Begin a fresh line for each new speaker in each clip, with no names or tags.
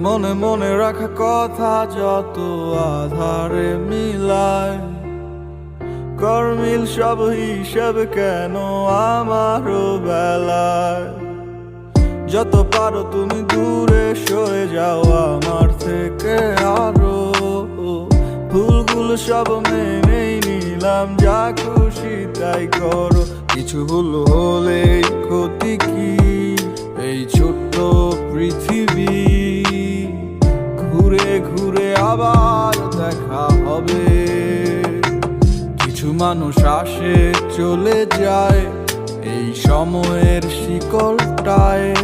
মনে মনে রাখা কথা যত আধারে মিলায়। কর্মিল সব হিসেব কেন আমারও বেলায়? যত পারো তুমি দূরে সয়ে যাও আমার থেকে আরও। ভুলগুলো সব মেনেই নিলাম, যা খুশি তাই করো। কিছু ভুল হলে ক্ষতি কি? এই ছোট্ট পৃথিবী হবে। কিছু মানুষ আসে, চলে যায় এই সময়ের শিকলটায়।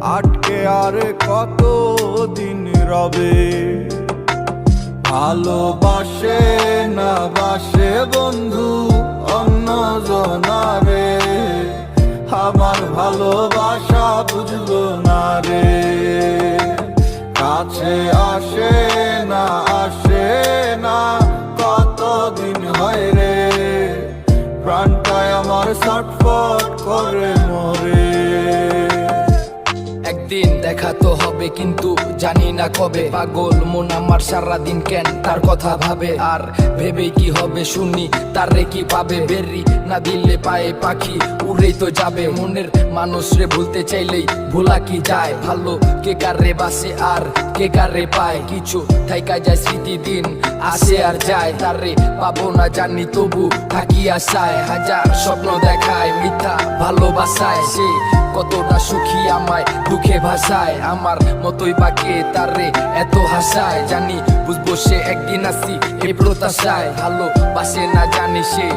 আটকে আরে কত দিন রবে? ভালোবাসে না বাসে বন্ধু অন্য জনারে? আমার ভালোবাসা বুঝলো না রে। হয় রে। প্রাণটায় আমার ছটফট করে।
একদিন দেখা তো হবে, কিন্তু জানি না কবে। পাগল মন আমার সারাদিন কেন তার কথা ভাবে? আর ভেবে কি হবে শুনি, তার কি পাবে? বেরি না দিলে পায়ে পাখি উড়েই তো যাবে। মনের মানুষ রে ভুলতে চাইলেই ভোলা কি যায়? ভালো কে কার বাসে আর কে কার পায়? কিছু থাইকা যায়, স্মৃতি দিন আসে আর যায়। তার পাবো না জানি, তবু থাকি আশায়। হাজার স্বপ্ন দেখায়, মিথ্যা ভালোবাসায়। সে কতটা সুখী আমায়, দুঃখে ভাষায় আমার মতোই বাকে তারে এত হাসায়। জানি বুঝব সে একদিন আসি এ প্রত্যাশায়। ভালো বাসে না জানি সে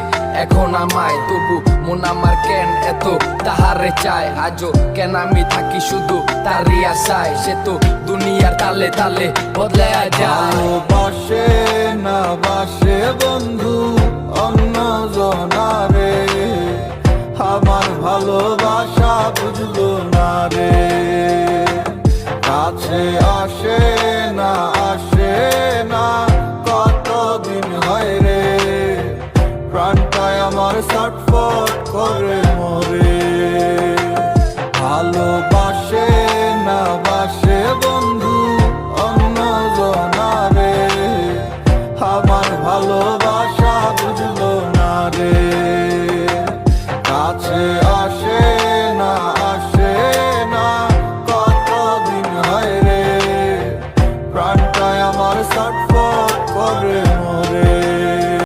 এখন আমায়। তবু মন আমার কেন এত তাহারে চায়? আজও কেন আমি থাকি শুধু তারই আশায়? সে তো দুনিয়ার তালে তালে বদলে যায়।
ভালোবাসে glory.